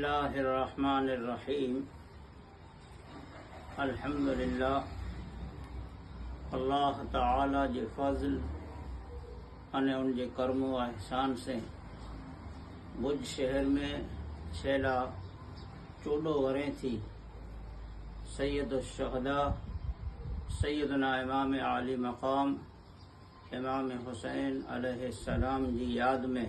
الله الرحمن الرحيم الحمد لله الله تعالى جي فضل ان ان جي کرم و احسان سے مجھ شہر میں شیلا چولو غرین تھی سید الشہدہ سیدنا امام عالی مقام امام حسین علیہ السلام جی یاد میں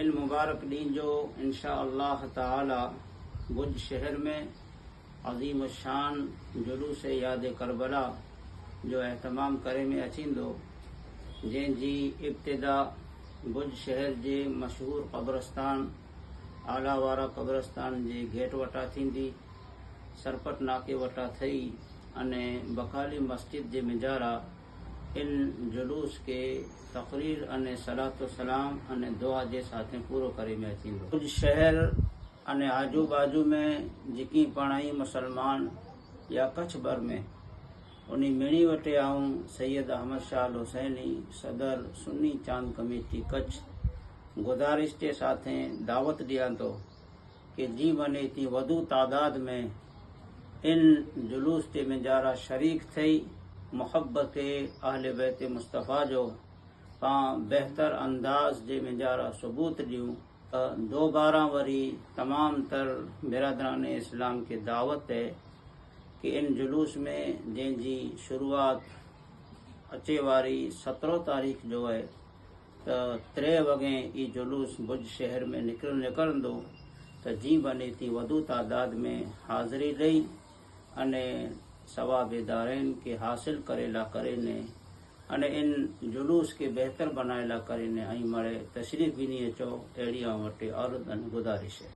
ان مبارڪ ڏينهن جو انشا الله تالا ڀڄ شهر ۾ عظيم شان جلوس ياد ڪربلا جو ايهتمام ڪري ۾ اچيندو. جنهن جي ابتدا ڀڄ شهر جي مشهور قبرستان اعليٰ وارا قبرستان جي گيٽ وٽان ٿيندي سرپٽ ناڪي وٽان ٿئي اني بکالي مسجد جي مجارا ان جلوس کے تقریر ان و سلام ان دعا جے ساتھ پورو کری میں تھیندو کچھ شہر ان آجو باجو میں جکی پڑھائی مسلمان یا کچھ بھر میں انی میڑی وٹے آؤں سید احمد شاہ حسینی صدر سنی چاند کمیٹی کچھ گزارش کے ساتھ دعوت دیا تو کہ جی بنے تھی ودو تعداد میں ان جلوس کے میں جارا شریک تھئی۔ محبت اہل بیت مصطفیٰ جو پاں بہتر انداز جے منجارا ثبوت ڈیوں دوبارہ وری تمام تر برادران اسلام کے دعوت ہے کہ ان جلوس میں جن جی شروعات اچے واری سترہ تاریخ جو ہے تو ترے وگے ای جلوس بج شہر میں نکل نکرن دو تو جی بنے تھی ودو تعداد میں حاضری رہی انے સવાબ દારેન કે હાસિલ કરેલા કરીને અને એન જુલુસ કે બહેતર બનાવેલા કરીને અહીં મળે તશરીફ વિની અચો અહેડી માટે અર્દ અને ગુજારી છે